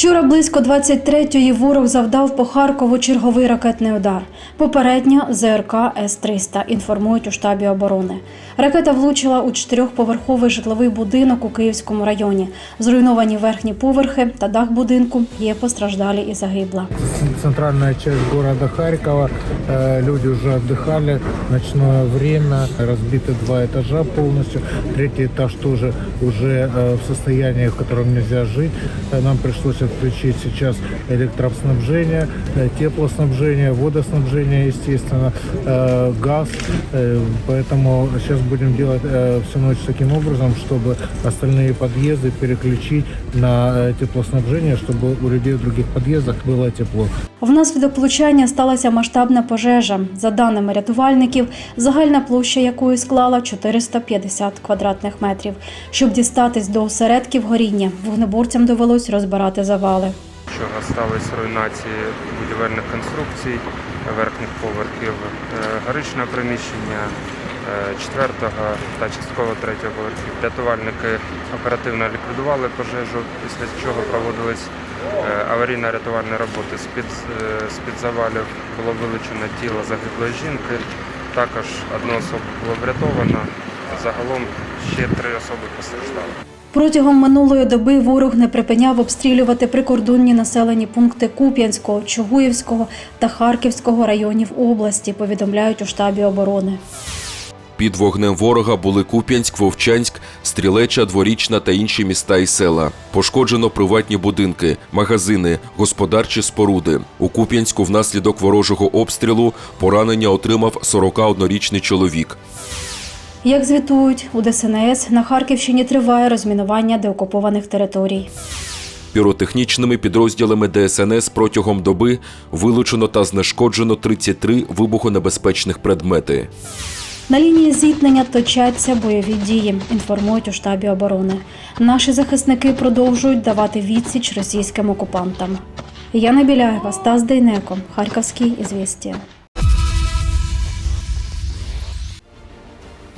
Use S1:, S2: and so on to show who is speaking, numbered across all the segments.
S1: Вчора близько 23-ї ворог завдав по Харкову черговий ракетний удар. Попередньо ЗРК С-300, інформують у штабі оборони. Ракета влучила у чотирьохповерховий житловий будинок у Київському районі. Зруйновані верхні поверхи та дах будинку. Є постраждалі і загибла.
S2: Центральная часть города Харькова. Э, Люди уже отдыхали. Ночное время. Разбиты два этажа полностью. Третий этаж тоже уже э, в состоянии, в котором нельзя жить. Э, Нам пришлось отключить сейчас электроснабжение, э, теплоснабжение, водоснабжение, естественно, э, газ. Э, Поэтому сейчас будем делать э, всю ночь таким образом, чтобы остальные подъезды переключить на э, теплоснабжение, чтобы у людей в других подъездах было тепло.
S1: Внаслідок влучання сталася масштабна пожежа. За даними рятувальників, загальна площа якої склала 450 квадратних метрів. Щоб дістатись до осередків горіння, вогнеборцям довелось розбирати завали.
S3: що стались руйнації будівельних конструкцій, верхніх поверхів, е, горичне приміщення е, четвертого та частково третього поверхів. Рятувальники оперативно ліквідували пожежу, після чого проводились е, аварійно-рятувальні роботи. Е, з-під завалів було вилучено тіло загиблої жінки. Також одну особу було врятовано. Загалом ще три особи постраждали.
S1: Протягом минулої доби ворог не припиняв обстрілювати прикордонні населені пункти Куп'янського, Чугуївського та Харківського районів області, повідомляють у штабі оборони.
S4: Під вогнем ворога були Куп'янськ, Вовчанськ, Стрілеча, Дворічна та інші міста і села. Пошкоджено приватні будинки, магазини, господарчі споруди. У Куп'янську внаслідок ворожого обстрілу поранення отримав 41-річний чоловік.
S1: Як звітують у ДСНС, на Харківщині триває розмінування деокупованих територій.
S4: Піротехнічними підрозділами ДСНС протягом доби вилучено та знешкоджено 33 вибухонебезпечних предмети.
S1: На лінії зіткнення точаться бойові дії, інформують у штабі оборони. Наші захисники продовжують давати відсіч російським окупантам. Яна Біляєва, Стас Дейнеко, Харківський ізвістія.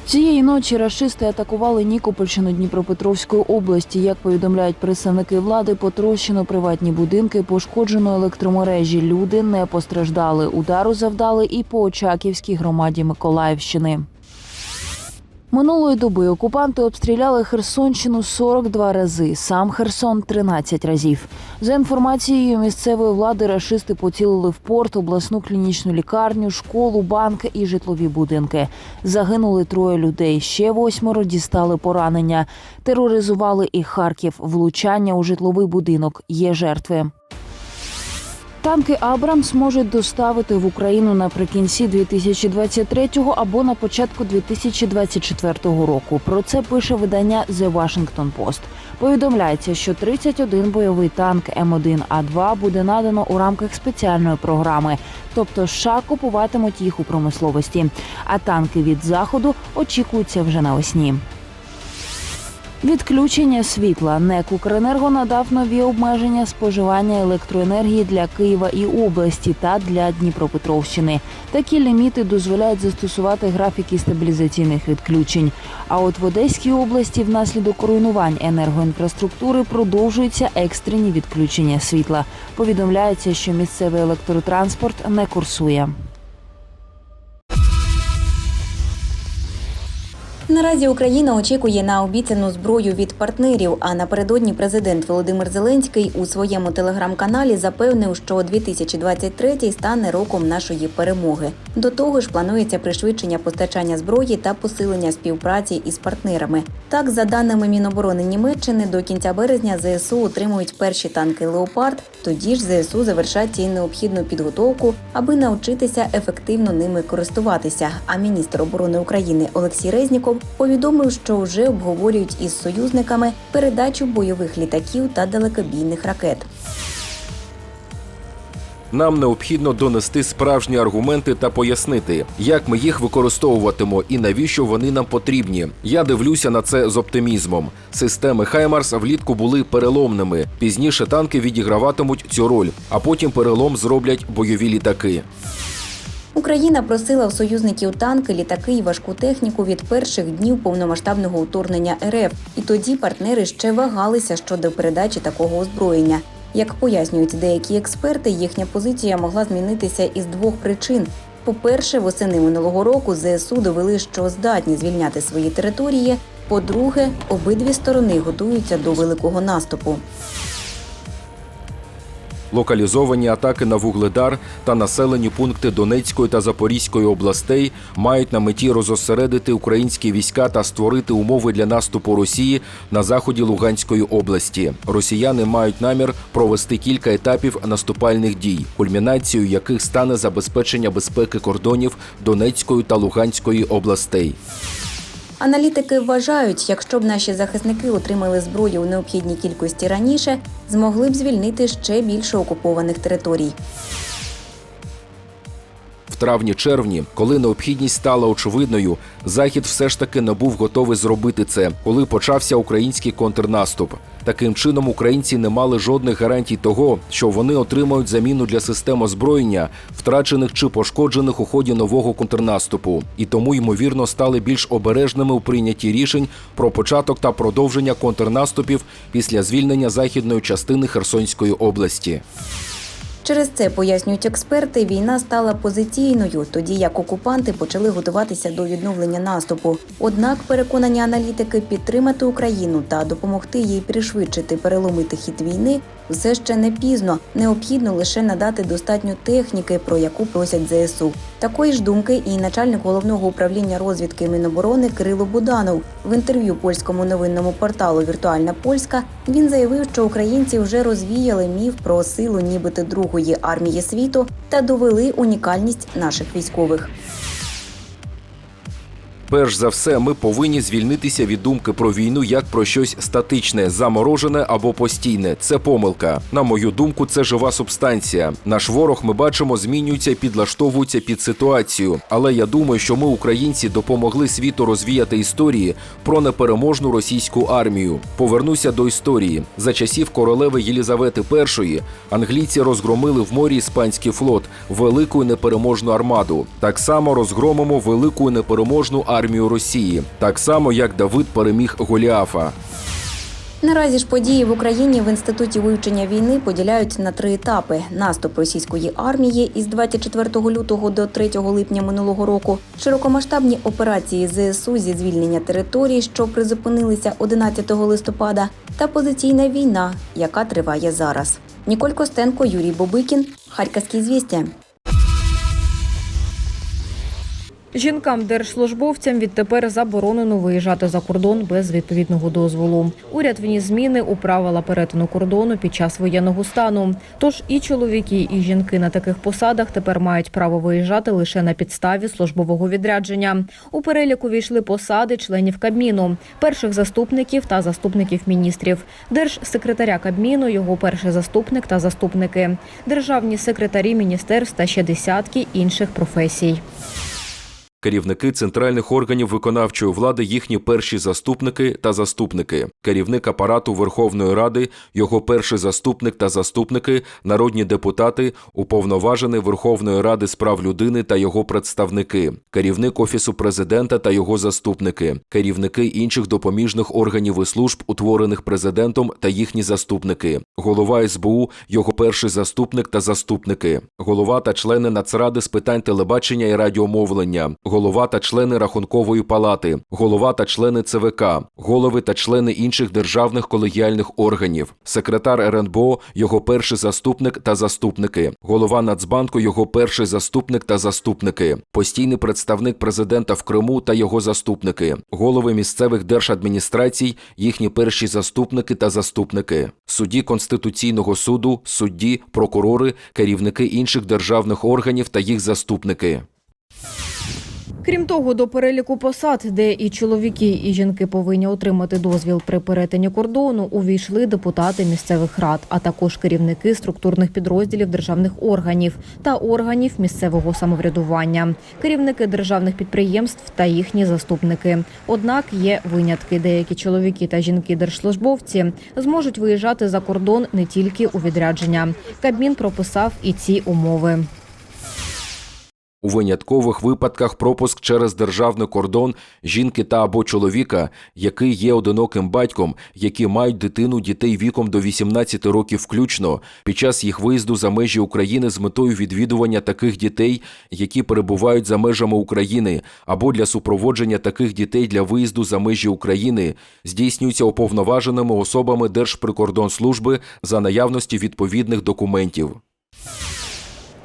S5: Цієї ночі рашисти атакували Нікопольщину Дніпропетровської області. Як повідомляють представники влади, потрощено приватні будинки, пошкоджено електромережі. Люди не постраждали. Удару завдали і по Очаківській громаді Миколаївщини. Минулої доби окупанти обстріляли Херсонщину 42 рази, сам Херсон 13 разів. За інформацією місцевої влади, рашисти поцілили в порт, обласну клінічну лікарню, школу, банк і житлові будинки. Загинули троє людей. Ще восьмеро дістали поранення. Тероризували і Харків. Влучання у житловий будинок. Є жертви. Танки Абрамс можуть доставити в Україну наприкінці 2023 або на початку 2024 року. Про це пише видання The Washington Post. Повідомляється, що 31 бойовий танк М1А2 буде надано у рамках спеціальної програми, тобто США купуватимуть їх у промисловості. А танки від заходу очікуються вже навесні. Відключення світла НЕК «Укренерго» надав нові обмеження споживання електроенергії для Києва і області та для Дніпропетровщини. Такі ліміти дозволяють застосувати графіки стабілізаційних відключень. А от в Одеській області внаслідок руйнувань енергоінфраструктури продовжуються екстрені відключення світла. Повідомляється, що місцевий електротранспорт не курсує.
S6: Наразі Україна очікує на обіцяну зброю від партнерів. А напередодні президент Володимир Зеленський у своєму телеграм-каналі запевнив, що 2023 стане роком нашої перемоги. До того ж, планується пришвидшення постачання зброї та посилення співпраці із партнерами. Так, за даними Міноборони Німеччини, до кінця березня ЗСУ отримують перші танки Леопард. Тоді ж ЗСУ завершать і необхідну підготовку, аби навчитися ефективно ними користуватися. А міністр оборони України Олексій Резніков повідомив, що вже обговорюють із союзниками передачу бойових літаків та далекобійних ракет.
S4: Нам необхідно донести справжні аргументи та пояснити, як ми їх використовуватимо і навіщо вони нам потрібні. Я дивлюся на це з оптимізмом. Системи Хаймарс влітку були переломними. Пізніше танки відіграватимуть цю роль, а потім перелом зроблять бойові літаки.
S6: Україна просила в союзників танки, літаки і важку техніку від перших днів повномасштабного вторгнення РФ. І тоді партнери ще вагалися щодо передачі такого озброєння. Як пояснюють деякі експерти, їхня позиція могла змінитися із двох причин. По-перше, восени минулого року ЗСУ довели, що здатні звільняти свої території. По-друге, обидві сторони готуються до великого наступу.
S4: Локалізовані атаки на Вугледар та населені пункти Донецької та Запорізької областей мають на меті розосередити українські війська та створити умови для наступу Росії на заході Луганської області. Росіяни мають намір провести кілька етапів наступальних дій, кульмінацією яких стане забезпечення безпеки кордонів Донецької та Луганської областей.
S6: Аналітики вважають, якщо б наші захисники отримали зброю у необхідній кількості раніше, змогли б звільнити ще більше окупованих територій.
S4: В травні-червні, коли необхідність стала очевидною, захід все ж таки не був готовий зробити це, коли почався український контрнаступ. Таким чином, українці не мали жодних гарантій того, що вони отримають заміну для систем озброєння, втрачених чи пошкоджених у ході нового контрнаступу, і тому ймовірно стали більш обережними у прийнятті рішень про початок та продовження контрнаступів після звільнення західної частини Херсонської області.
S6: Через це пояснюють експерти, війна стала позиційною, тоді як окупанти почали готуватися до відновлення наступу. Однак, переконані аналітики, підтримати Україну та допомогти їй пришвидшити переломити хід війни все ще не пізно. Необхідно лише надати достатньо техніки, про яку просять ЗСУ. Такої ж думки і начальник головного управління розвідки Міноборони Кирило Буданов в інтерв'ю польському новинному порталу Віртуальна Польська він заявив, що українці вже розвіяли міф про силу нібито другої армії світу та довели унікальність наших військових.
S4: Перш за все, ми повинні звільнитися від думки про війну як про щось статичне, заморожене або постійне. Це помилка. На мою думку, це жива субстанція. Наш ворог ми бачимо, змінюється і підлаштовується під ситуацію. Але я думаю, що ми, українці, допомогли світу розвіяти історії про непереможну російську армію. Повернуся до історії. За часів королеви Єлізавети І англійці розгромили в морі іспанський флот, велику і непереможну армаду. Так само розгромимо велику і непереможну армію Росії, так само як Давид переміг Голіафа.
S6: Наразі ж події в Україні в інституті вивчення війни поділяють на три етапи: наступ російської армії із 24 лютого до 3 липня минулого року, широкомасштабні операції ЗСУ зі звільнення територій, що призупинилися 11 листопада, та позиційна війна, яка триває зараз. Ніколь Костенко, Юрій Бобикін, Харківські звістя.
S7: Жінкам-держслужбовцям відтепер заборонено виїжджати за кордон без відповідного дозволу. Уряд вніс зміни у правила перетину кордону під час воєнного стану. Тож і чоловіки, і жінки на таких посадах тепер мають право виїжджати лише на підставі службового відрядження. У переліку війшли посади членів Кабміну, перших заступників та заступників міністрів, держсекретаря Кабміну, його перший заступник та заступники, державні секретарі міністерств та ще десятки інших професій.
S4: Керівники центральних органів виконавчої влади, їхні перші заступники та заступники, керівник апарату Верховної Ради, його перший заступник та заступники, народні депутати, уповноважений Верховної Ради з прав людини та його представники, керівник офісу президента та його заступники, керівники інших допоміжних органів і служб, утворених президентом та їхні заступники, голова СБУ, його перший заступник та заступники, голова та члени Нацради з питань телебачення і радіомовлення голова та члени Рахункової палати, голова та члени ЦВК, голови та члени інших державних колегіальних органів, секретар РНБО, його перший заступник та заступники, голова Нацбанку, його перший заступник та заступники, постійний представник президента в Криму та його заступники, голови місцевих держадміністрацій, їхні перші заступники та заступники, судді Конституційного суду, судді, прокурори, керівники інших державних органів та їх заступники.
S7: Крім того, до переліку посад, де і чоловіки, і жінки повинні отримати дозвіл при перетині кордону, увійшли депутати місцевих рад, а також керівники структурних підрозділів державних органів та органів місцевого самоврядування, керівники державних підприємств та їхні заступники. Однак є винятки. Деякі чоловіки та жінки держслужбовці зможуть виїжджати за кордон не тільки у відрядження. Кабмін прописав і ці умови.
S4: У виняткових випадках пропуск через державний кордон жінки та або чоловіка, який є одиноким батьком, які мають дитину дітей віком до 18 років включно, під час їх виїзду за межі України з метою відвідування таких дітей, які перебувають за межами України, або для супроводження таких дітей для виїзду за межі України, здійснюється уповноваженими особами Держприкордонслужби за наявності відповідних документів.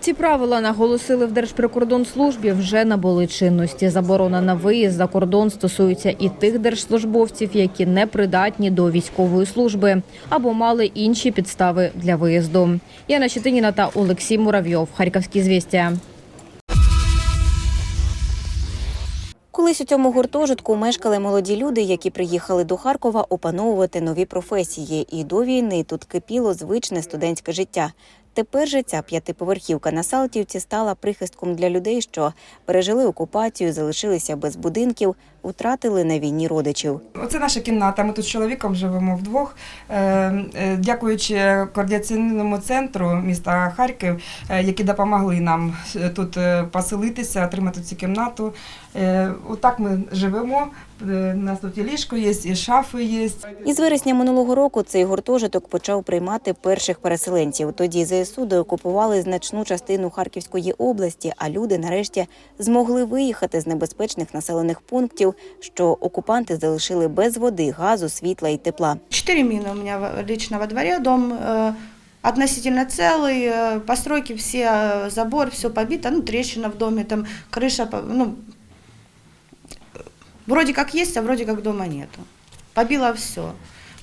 S7: Ці правила наголосили в Держприкордонслужбі вже набули чинності. Заборона на виїзд за кордон стосується і тих держслужбовців, які не придатні до військової служби або мали інші підстави для виїзду. Яна Щетиніна та Олексій Муравйов. Харківські звістя.
S6: Колись у цьому гуртожитку мешкали молоді люди, які приїхали до Харкова опановувати нові професії. І до війни тут кипіло звичне студентське життя. Тепер же ця п'ятиповерхівка на Салтівці стала прихистком для людей, що пережили окупацію, залишилися без будинків, втратили на війні родичів.
S8: Оце наша кімната. Ми тут з чоловіком живемо вдвох. Е, е, Дякуючи координаційному центру міста Харків, е, які допомогли нам тут поселитися, отримати цю кімнату. Отак ми живемо. У нас тут і ліжко є, і шафи є.
S6: Із вересня минулого року цей гуртожиток почав приймати перших переселенців. Тоді ЗСУ деокупували значну частину Харківської області, а люди нарешті змогли виїхати з небезпечних населених пунктів, що окупанти залишили без води, газу, світла і тепла.
S9: Четыре мины у меня во- лично во дворе, дом э, относительно целый, э, постройки все, э, забор, все побито, ну, трещина в доме, там крыша, по- ну, э, вроде как есть, а вроде как дома нету. Побило все.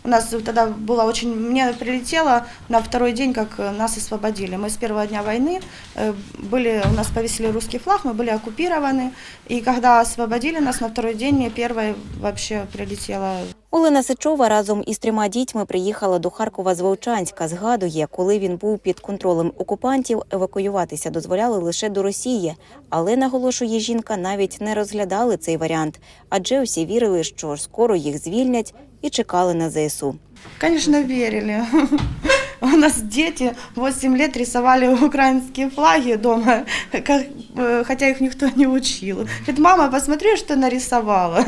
S9: У нас тогда было очень... Мне прилетело на второй день, как э, нас освободили. Мы с первого дня войны э, были... У нас повесили русский флаг, мы были оккупированы. И когда освободили нас на второй день, мне первое вообще прилетело
S6: Олена Сичова разом із трьома дітьми приїхала до Харкова з Вовчанська. Згадує, коли він був під контролем окупантів, евакуюватися дозволяли лише до Росії. Але наголошує жінка, навіть не розглядали цей варіант, адже всі вірили, що скоро їх звільнять і чекали на ЗСУ.
S9: Звісно, верили. У нас дети 8 лет рисовали украинские флаги дома, как, э, хотя их никто не учил. Говорит, мама, посмотри, что нарисовала.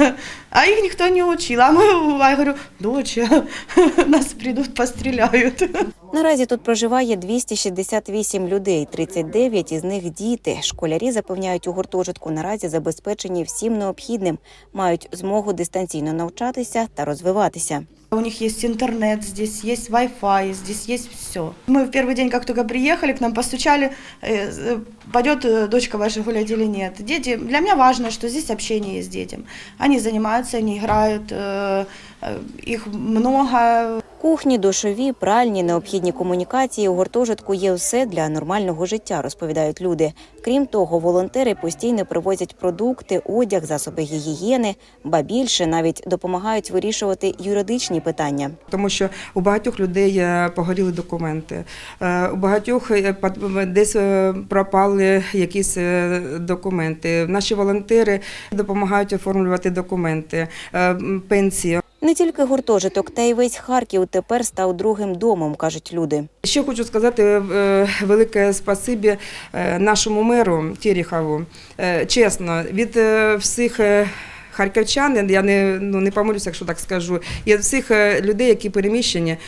S9: А их никто не учил. А мы, я говорю, доча, нас придут, постреляют.
S6: Наразі тут проживає 268 людей, 39 із них діти. Школярі запевняють у гуртожитку наразі забезпечені всім необхідним, мають змогу дистанційно навчатися та розвиватися.
S9: У них есть интернет, здесь есть Wi-Fi, здесь есть все. Мы в первый день, как только приехали, к нам постучали, э, э, пойдет э, дочка ваша гулять или нет. Дети, для меня важно, что здесь общение есть с детям. Они занимаются, они играют, э, э, их много,
S6: Кухні, душові, пральні, необхідні комунікації у гуртожитку є все для нормального життя, розповідають люди. Крім того, волонтери постійно привозять продукти, одяг, засоби гігієни, ба більше навіть допомагають вирішувати юридичні питання.
S8: Тому що у багатьох людей е, погоріли документи, е, у багатьох е, десь пропали якісь документи. Наші волонтери допомагають оформлювати документи, м, пенсії.
S6: Не тільки гуртожиток, та й весь Харків тепер став другим домом, кажуть люди.
S8: Ще хочу сказати велике спасибі нашому меру Терехову. Е, Чесно, від е, всіх. Харківчанин, я не, ну, не помилюся, якщо так скажу, і всіх е, людей, які переміщені, е,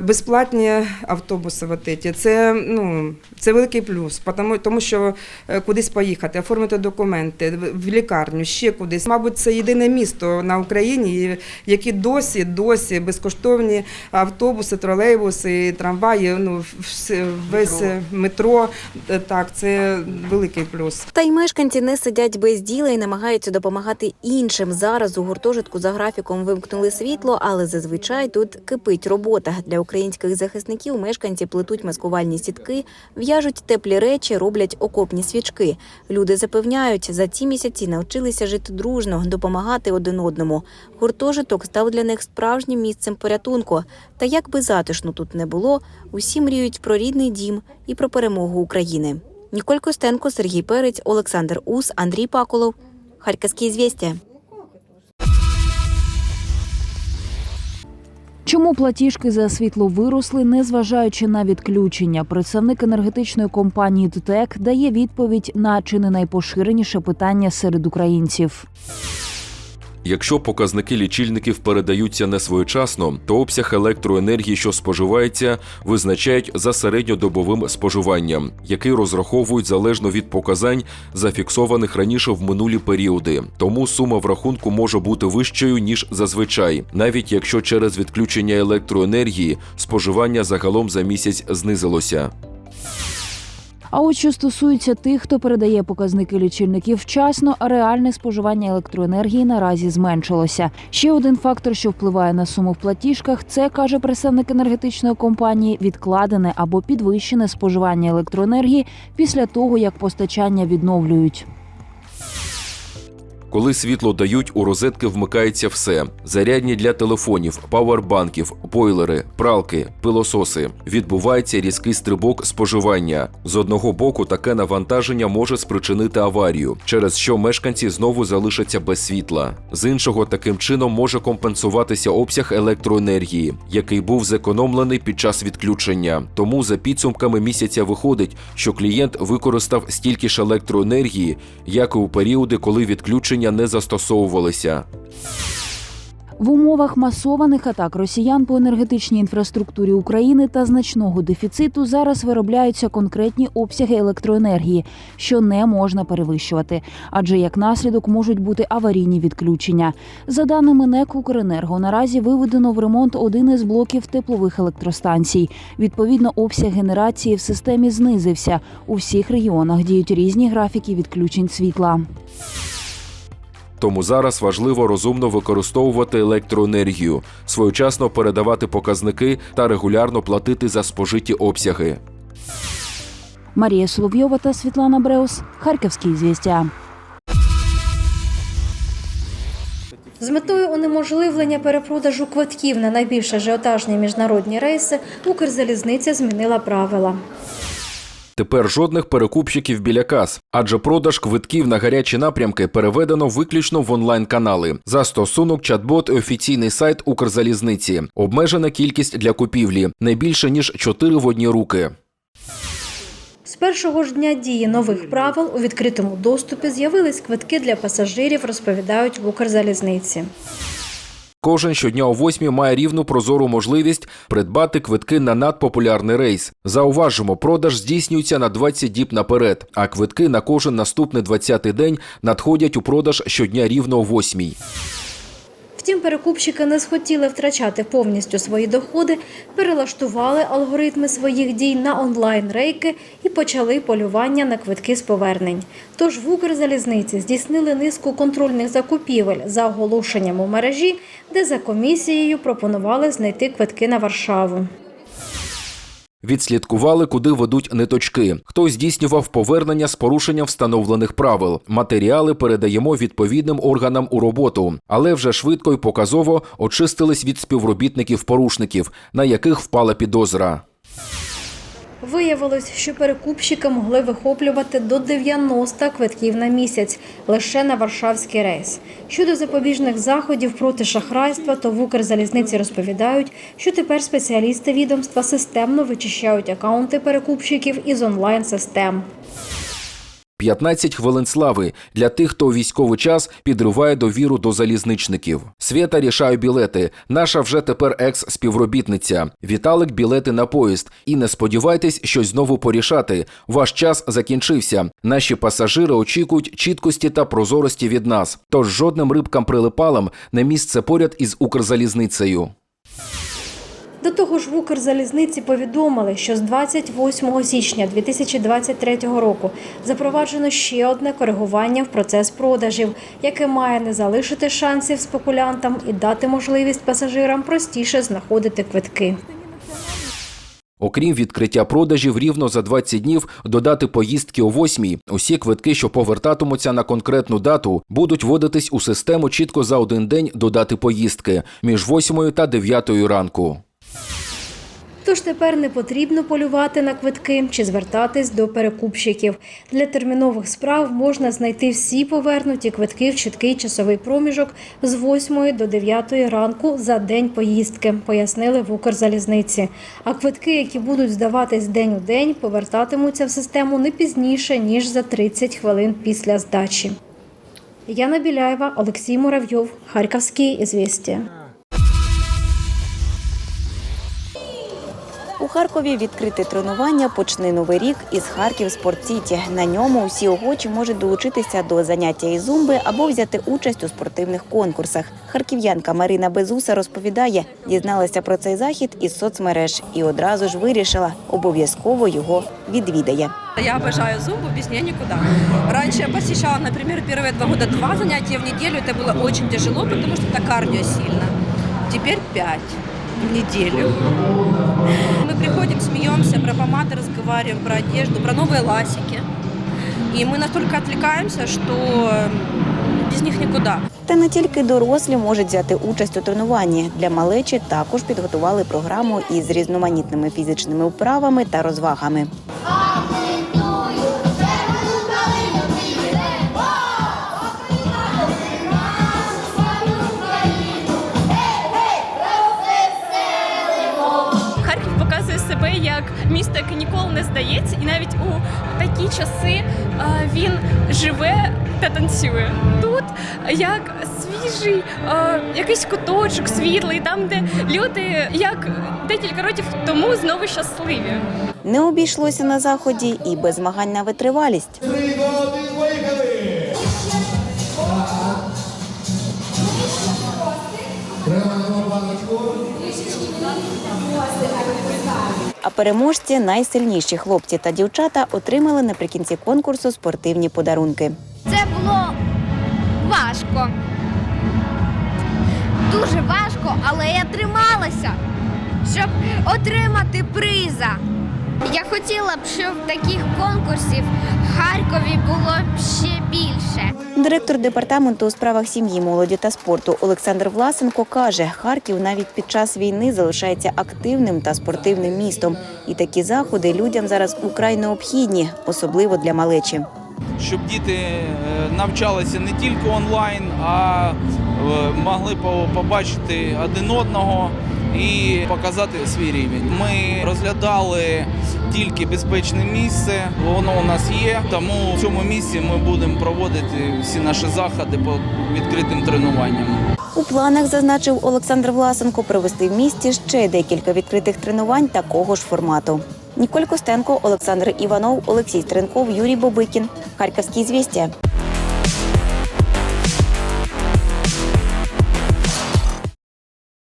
S8: безплатні автобуси. Вот эти. Це, ну, це великий плюс, тому, тому що е, кудись поїхати, оформити документи, в- в лікарню, ще кудись. Мабуть, це єдине місто на Україні, які досі, досі безкоштовні автобуси, тролейбуси, трамваї, ну, весь е, метро. Е, Так, це великий плюс.
S6: Та й мешканці не сидять без діла і намагаються допомагати іншим. Зараз у гуртожитку за графіком вимкнули світло, але зазвичай тут кипить робота. Для українських захисників мешканці плетуть маскувальні сітки, в'яжуть теплі речі, роблять окопні свічки. Люди запевняють, за ці місяці навчилися жити дружно, допомагати один одному. Гуртожиток став для них справжнім місцем порятунку. Та як би затишно тут не було, усі мріють про рідний дім і про перемогу України. Ніколь Костенко, Сергій Перець, Олександр Ус, Андрій Паколов. Харківські звістя.
S5: Чому платіжки за світло виросли, незважаючи на відключення? Представник енергетичної компанії ТТЕК дає відповідь на чи не найпоширеніше питання серед українців.
S4: Якщо показники лічильників передаються не своєчасно, то обсяг електроенергії, що споживається, визначають за середньодобовим споживанням, який розраховують залежно від показань, зафіксованих раніше в минулі періоди. Тому сума в рахунку може бути вищою ніж зазвичай, навіть якщо через відключення електроенергії споживання загалом за місяць знизилося.
S5: А от що стосується тих, хто передає показники лічильників вчасно, реальне споживання електроенергії наразі зменшилося. Ще один фактор, що впливає на суму в платіжках, це каже представник енергетичної компанії, відкладене або підвищене споживання електроенергії після того, як постачання відновлюють.
S4: Коли світло дають, у розетки вмикається все: зарядні для телефонів, павербанків, бойлери, пралки, пилососи. Відбувається різкий стрибок споживання. З одного боку, таке навантаження може спричинити аварію, через що мешканці знову залишаться без світла. З іншого, таким чином може компенсуватися обсяг електроенергії, який був зекономлений під час відключення. Тому за підсумками місяця виходить, що клієнт використав стільки ж електроенергії, як і у періоди, коли відключення не застосовувалися.
S5: В умовах масованих атак росіян по енергетичній інфраструктурі України та значного дефіциту зараз виробляються конкретні обсяги електроенергії, що не можна перевищувати, адже як наслідок можуть бути аварійні відключення. За даними НЕК «Укренерго», наразі виведено в ремонт один із блоків теплових електростанцій. Відповідно, обсяг генерації в системі знизився. У всіх регіонах діють різні графіки відключень світла.
S4: Тому зараз важливо розумно використовувати електроенергію, своєчасно передавати показники та регулярно платити за спожиті обсяги.
S5: Марія Соловйова та Світлана Бреус. Харківські звістя.
S1: З метою унеможливлення перепродажу квитків на найбільш ажіотажні міжнародні рейси Укрзалізниця змінила правила.
S4: Тепер жодних перекупщиків біля кас, адже продаж квитків на гарячі напрямки переведено виключно в онлайн-канали. Застосунок, чат-бот і офіційний сайт Укрзалізниці. Обмежена кількість для купівлі не більше ніж 4 в одні руки.
S1: З першого ж дня дії нових правил у відкритому доступі з'явились квитки для пасажирів, розповідають в Укрзалізниці.
S4: Кожен щодня о восьмій має рівну прозору можливість придбати квитки на надпопулярний рейс. Зауважимо, продаж здійснюється на 20 діб наперед, а квитки на кожен наступний 20-й день надходять у продаж щодня рівно о 8.
S1: Втім, перекупщики не схотіли втрачати повністю свої доходи, перелаштували алгоритми своїх дій на онлайн-рейки і почали полювання на квитки з повернень. Тож в Укрзалізниці здійснили низку контрольних закупівель за оголошенням у мережі, де за комісією пропонували знайти квитки на Варшаву.
S4: Відслідкували, куди ведуть ниточки. Хто здійснював повернення з порушенням встановлених правил. Матеріали передаємо відповідним органам у роботу, але вже швидко і показово очистились від співробітників-порушників, на яких впала підозра.
S1: Виявилось, що перекупщики могли вихоплювати до 90 квитків на місяць лише на варшавський рейс. Щодо запобіжних заходів проти шахрайства, то в Укрзалізниці розповідають, що тепер спеціалісти відомства системно вичищають акаунти перекупщиків із онлайн-систем.
S4: 15 хвилин слави для тих, хто у військовий час підриває довіру до залізничників. Свята рішаю білети. Наша вже тепер екс-співробітниця. Віталик білети на поїзд. І не сподівайтесь щось знову порішати. Ваш час закінчився. Наші пасажири очікують чіткості та прозорості від нас. Тож жодним рибкам прилипалам не місце поряд із Укрзалізницею.
S1: До того ж, в Укрзалізниці повідомили, що з 28 січня 2023 року запроваджено ще одне коригування в процес продажів, яке має не залишити шансів спекулянтам і дати можливість пасажирам простіше знаходити квитки.
S4: Окрім відкриття продажів, рівно за 20 днів додати поїздки о 8 Усі квитки, що повертатимуться на конкретну дату, будуть вводитись у систему чітко за один день до дати поїздки між 8 та 9 ранку.
S1: Тож тепер не потрібно полювати на квитки чи звертатись до перекупщиків. Для термінових справ можна знайти всі повернуті квитки в чіткий часовий проміжок з 8 до 9 ранку за день поїздки, пояснили в Укрзалізниці. А квитки, які будуть здаватись день у день, повертатимуться в систему не пізніше ніж за 30 хвилин після здачі. Яна Біляєва, Олексій Муравйов, Харківські ізвістія.
S6: Харкові відкрите тренування почне новий рік із Харків Спортсіті. На ньому усі охочі можуть долучитися до заняття із зумби або взяти участь у спортивних конкурсах. Харків'янка Марина Безуса розповідає, дізналася про цей захід із соцмереж і одразу ж вирішила, обов'язково його відвідає.
S10: Я обожаю зумбу, без нее никуда. Раньше я посещала, например, первые два года два занятия в неделю. Это было очень тяжело, потому что это кардио сильно. Теперь пять в неделю. Мы приходим, смеемся, про помады разговариваем, про одежду, про новые ласики. И мы настолько отвлекаемся, что без них никуда.
S6: Та не тільки дорослі можуть взяти участь у тренуванні. Для малечі також підготували програму із різноманітними фізичними вправами та розвагами.
S11: Здається, і навіть у такі часи він живе та танцює. Тут як свіжий якийсь куточок світлий, там де люди як декілька років тому знову щасливі.
S6: Не обійшлося на заході і без змагань на витривалість. А переможці, найсильніші хлопці та дівчата, отримали наприкінці конкурсу спортивні подарунки.
S12: Це було важко. Дуже важко, але я трималася, щоб отримати приза. Я хотіла б, щоб таких конкурсів в Харкові було ще більше.
S6: Директор департаменту у справах сім'ї, молоді та спорту Олександр Власенко каже, Харків навіть під час війни залишається активним та спортивним містом. І такі заходи людям зараз украй необхідні, особливо для малечі.
S13: щоб діти е, навчалися не тільки онлайн, а е, могли побачити один одного і показати свій рівень. Ми розглядали тільки безпечне місце, воно у нас є. Тому в цьому місці ми будемо проводити всі наші заходи по відкритим тренуванням.
S6: У планах зазначив Олександр Власенко провести в місті ще декілька відкритих тренувань такого ж формату. Ніколь Костенко, Олександр Іванов, Олексій Стренков, Юрій Бобикін. Харківські звістя.